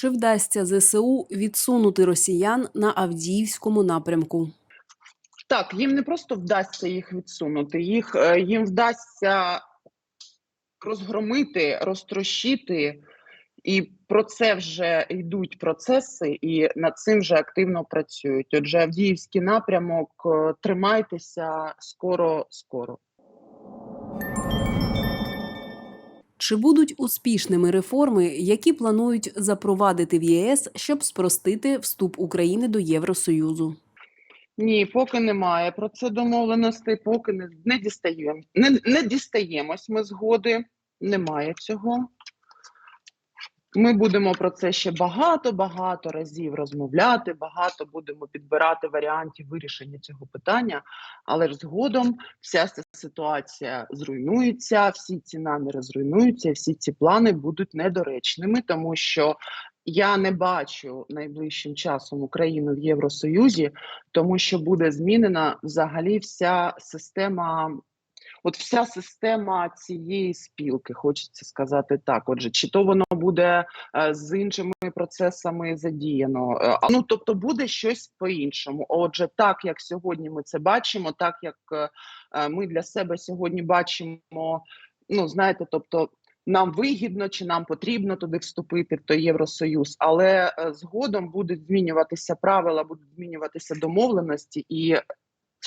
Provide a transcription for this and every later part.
Чи вдасться ЗСУ відсунути росіян на Авдіївському напрямку? Так, їм не просто вдасться їх відсунути, їх е, їм вдасться розгромити, розтрощити, і про це вже йдуть процеси, і над цим вже активно працюють. Отже, Авдіївський напрямок, е, тримайтеся скоро, скоро. Чи будуть успішними реформи, які планують запровадити в ЄС, щоб спростити вступ України до Євросоюзу? Ні, поки немає про це домовленостей, поки не, не дістаємо. Не, не дістаємось ми згоди, немає цього. Ми будемо про це ще багато-багато разів розмовляти, багато будемо підбирати варіантів вирішення цього питання, але ж згодом вся ця ситуація зруйнується, всі ці наміри зруйнуються, всі ці плани будуть недоречними, тому що я не бачу найближчим часом Україну в Євросоюзі, тому що буде змінена взагалі вся система. От вся система цієї спілки, хочеться сказати так. Отже, чи то воно буде е, з іншими процесами задіяно? Е, ну тобто буде щось по-іншому. Отже, так як сьогодні ми це бачимо, так як е, ми для себе сьогодні бачимо, ну знаєте, тобто. Нам вигідно чи нам потрібно туди вступити в той Євросоюз, але згодом будуть змінюватися правила, будуть змінюватися домовленості, і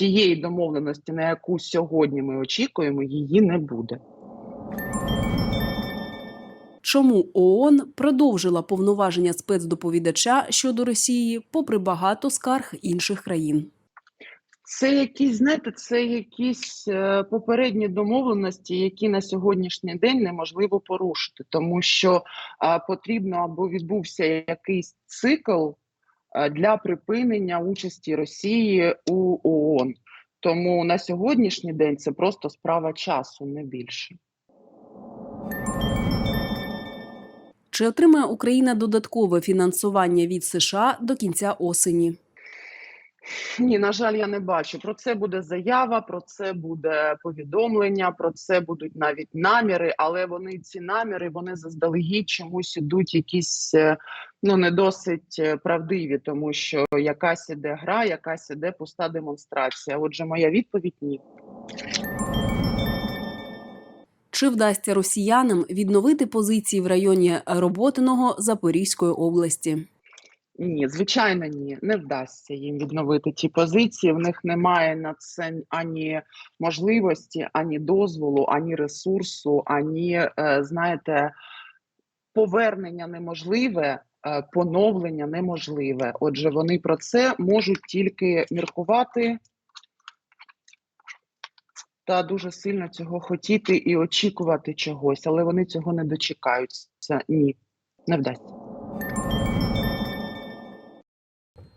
тієї домовленості, на яку сьогодні ми очікуємо, її не буде. Чому ООН продовжила повноваження спецдоповідача щодо Росії, попри багато скарг інших країн? Це якісь, знаєте, це якісь е, попередні домовленості, які на сьогоднішній день неможливо порушити, тому що потрібно або відбувся якийсь цикл для припинення участі Росії у ООН. Тому на сьогоднішній день це просто справа часу, не більше. Чи отримає Україна додаткове фінансування від США до кінця осені? Ні, на жаль, я не бачу. Про це буде заява, про це буде повідомлення, про це будуть навіть наміри, але вони ці наміри вони заздалегідь чомусь ідуть якісь е, ну не досить е, правдиві, тому що якась іде гра, якась іде пуста демонстрація. Отже, моя відповідь ні. Чи вдасться росіянам відновити позиції в районі Роботиного Запорізької області? Ні, звичайно, ні, не вдасться їм відновити ті позиції. В них немає на це ані можливості, ані дозволу, ані ресурсу, ані е, знаєте, повернення неможливе, е, поновлення неможливе. Отже, вони про це можуть тільки міркувати та дуже сильно цього хотіти і очікувати чогось, але вони цього не дочекаються. Ні, не вдасться.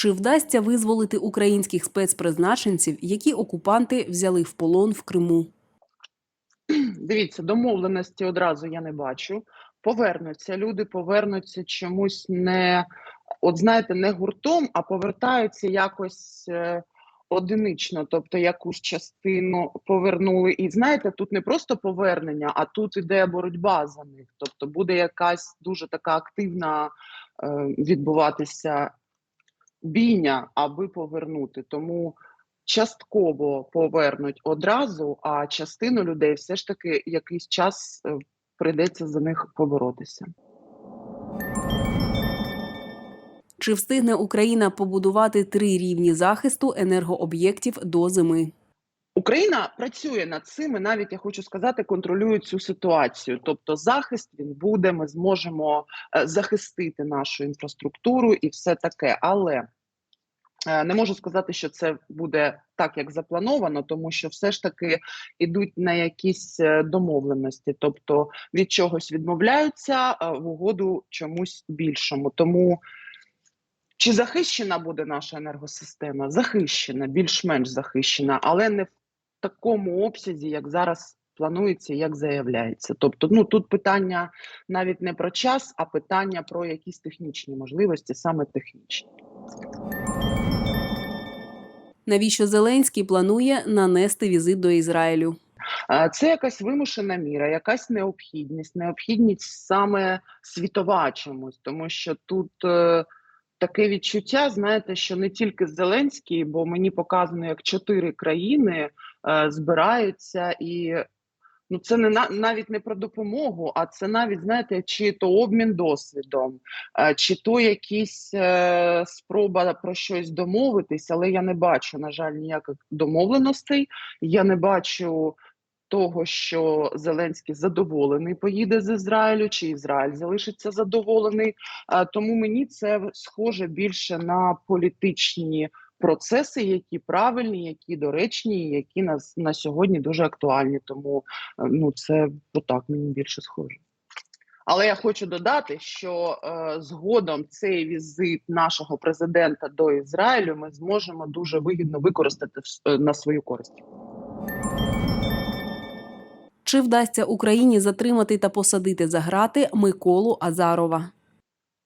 Чи вдасться визволити українських спецпризначенців, які окупанти взяли в полон в Криму? Дивіться, домовленості одразу я не бачу. Повернуться люди, повернуться чомусь не от знаєте, не гуртом, а повертаються якось е, одинично, тобто якусь частину повернули. І знаєте, тут не просто повернення, а тут іде боротьба за них. Тобто буде якась дуже така активна е, відбуватися бійня, аби повернути. Тому частково повернуть одразу, а частину людей все ж таки якийсь час е, прийдеться за них поборотися. Чи встигне Україна побудувати три рівні захисту енергооб'єктів до зими? Україна працює над цим, і навіть я хочу сказати, контролює цю ситуацію. Тобто, захист він буде. Ми зможемо е, захистити нашу інфраструктуру і все таке. Але е, не можу сказати, що це буде так, як заплановано, тому що все ж таки йдуть на якісь е, домовленості, тобто від чогось відмовляються в угоду чомусь більшому. Тому Чи захищена буде наша енергосистема? Захищена, більш-менш захищена, але не в такому обсязі, як зараз планується, як заявляється. Тобто, ну тут питання навіть не про час, а питання про якісь технічні можливості, саме технічні. Навіщо Зеленський планує нанести візит до Ізраїлю? Це якась вимушена міра, якась необхідність, необхідність саме світова чомусь, тому що тут е, таке відчуття, знаєте, що не тільки Зеленський, бо мені показано, як чотири країни е, збираються і. Ну, це не на навіть не про допомогу, а це навіть знаєте, чи то обмін досвідом, е, чи то якісь е, спроба про щось домовитись, але я не бачу, на жаль, ніяких домовленостей. Я не бачу того, що Зеленський задоволений поїде з Ізраїлю, чи Ізраїль залишиться задоволений. Тому мені це схоже більше на політичні процеси, які правильні, які доречні, які на, на сьогодні дуже актуальні. Тому е, ну це отак мені більше схоже. Але я хочу додати, що е, згодом цей візит нашого президента до Ізраїлю ми зможемо дуже вигідно використати е, на свою користь. Чи вдасться Україні затримати та посадити за грати Миколу Азарова?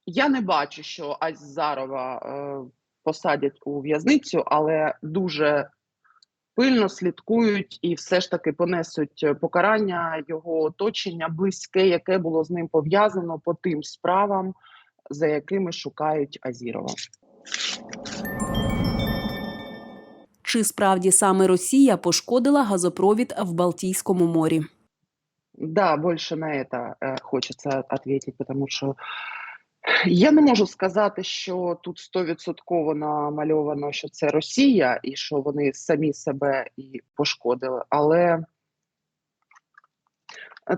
Я не бачу, що Азарова е, посадять у в'язницю, але дуже пильно слідкують і все ж таки понесуть е, покарання його оточення близьке, яке було з ним пов'язано по тим справам, за якими шукають Азірова. Чи справді саме Росія пошкодила газопровід в Балтійському морі? Да, больше на это э, хочеться ответить, потому що я не можу сказати, що тут стовідсотково намальовано, що це Росія і що вони самі себе і пошкодили. Але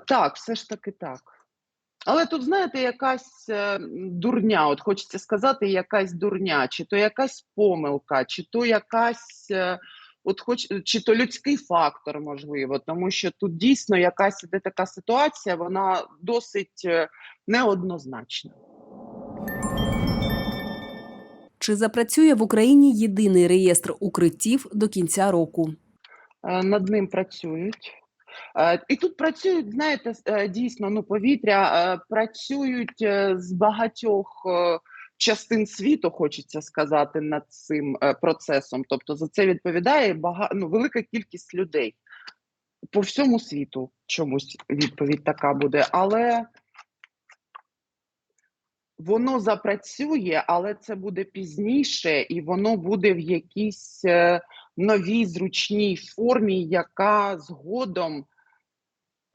так, все ж таки так. Але тут, знаєте, якась е, дурня, от хочеться сказати, якась дурня, чи то якась помилка, чи то якась. е, От хоч чи то людський фактор можливо, тому що тут дійсно якась іде така ситуація, вона досить е, неоднозначна. Чи запрацює в Україні єдиний реєстр укриттів до кінця року? Над ним працюють. І тут працюють, знаєте, дійсно ну, повітря, працюють з багатьох частин світу, хочеться сказати, над цим процесом. Тобто за це відповідає бага... ну, велика кількість людей. По всьому світу чомусь відповідь така буде. Але воно запрацює, але це буде пізніше, і воно буде в якійсь е, новій зручній формі, яка згодом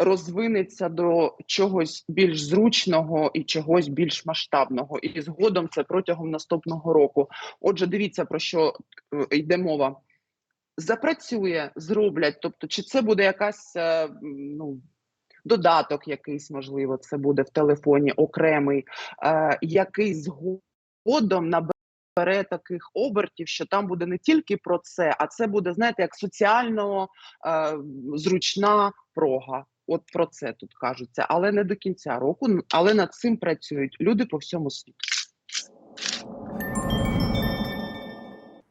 розвинеться до чогось більш зручного і чогось більш масштабного. І згодом це протягом наступного року. Отже, дивіться про що е, йде мова. Запрацює, зроблять. Тобто, чи це буде якась е, ну, додаток, якийсь, можливо, це буде в телефоні окремий, е, який згодом набере таких обертів, що там буде не тільки про це, а це буде, знаєте, як соціально е, зручна прога. От про це тут кажуться, але не до кінця року, але над цим працюють люди по всьому світу.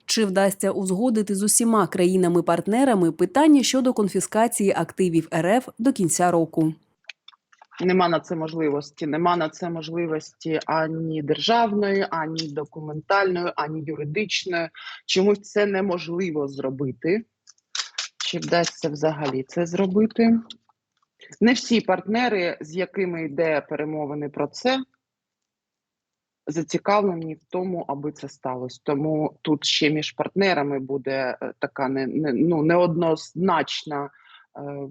Чи вдасться узгодити з усіма країнами-партнерами питання щодо конфіскації активів РФ до кінця року? Нема на це можливості. Нема на це можливості ані державної, ані документальної, ані юридичної. Чомусь це неможливо зробити. Чи вдасться взагалі це зробити? Не всі партнери, з якими йде перемовини про це, зацікавлені в тому, аби це сталося. Тому тут ще між партнерами буде е, така не, не, ну, неоднозначна, е,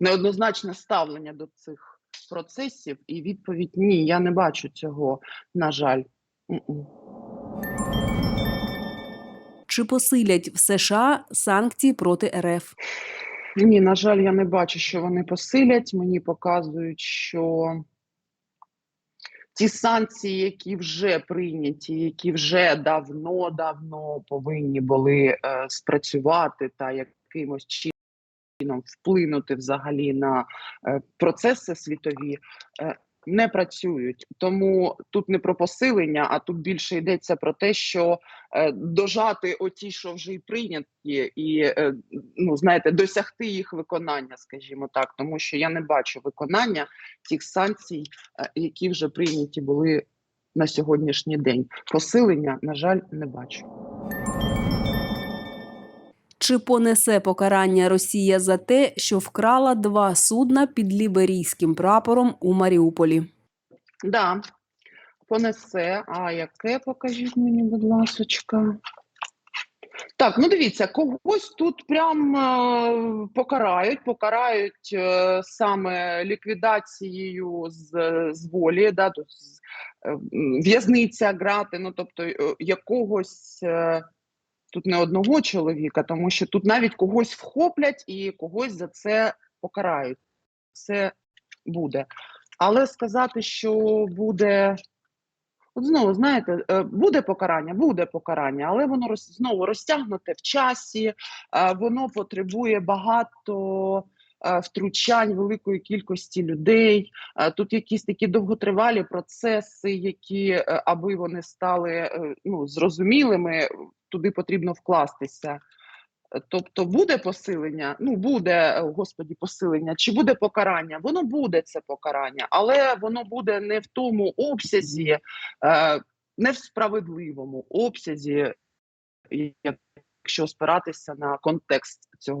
неоднозначне ставлення до цих процесів, і відповідь ні, я не бачу цього, на жаль. Чи посилять в США санкції проти РФ? Ні, на жаль, я не бачу, що вони посилять. Мені показують, що ті санкції, які вже прийняті, які вже давно-давно повинні були е, спрацювати та якимось чином вплинути взагалі на е, процеси світові, е, не працюють. Тому тут не про посилення, а тут більше йдеться про те, що е, дожати оті, що вже й прийняті, і ну знаєте, досягти їх виконання, скажімо так, тому що я не бачу виконання тих санкцій, які вже прийняті були на сьогоднішній день. Посилення, на жаль, не бачу. Чи понесе покарання Росія за те, що вкрала два судна під ліберійським прапором у Маріуполі? Да, понесе. А яке покажіть мені, будь ласочка. Так, ну дивіться, когось тут прям е, покарають, покарають е, саме ліквідацією з, з волі, да, е, в'язниця, грати, ну тобто е, якогось е, тут не одного чоловіка, тому що тут навіть когось вхоплять і когось за це покарають. Це буде. Але сказати, що буде. От знову знаєте, е, буде покарання, буде покарання, але воно роз, знову розтягнуте в часі, воно потребує багато втручань великої кількості людей. Е, Тут якісь такі довготривалі процеси, які, е, аби вони стали е, ну, зрозумілими, туди потрібно вкластися. Е, Тобто буде посилення, ну буде, е, господі, посилення, чи буде покарання? Воно буде це покарання, але воно буде не в тому обсязі, е, не в справедливому обсязі, якщо спиратися на контекст цього,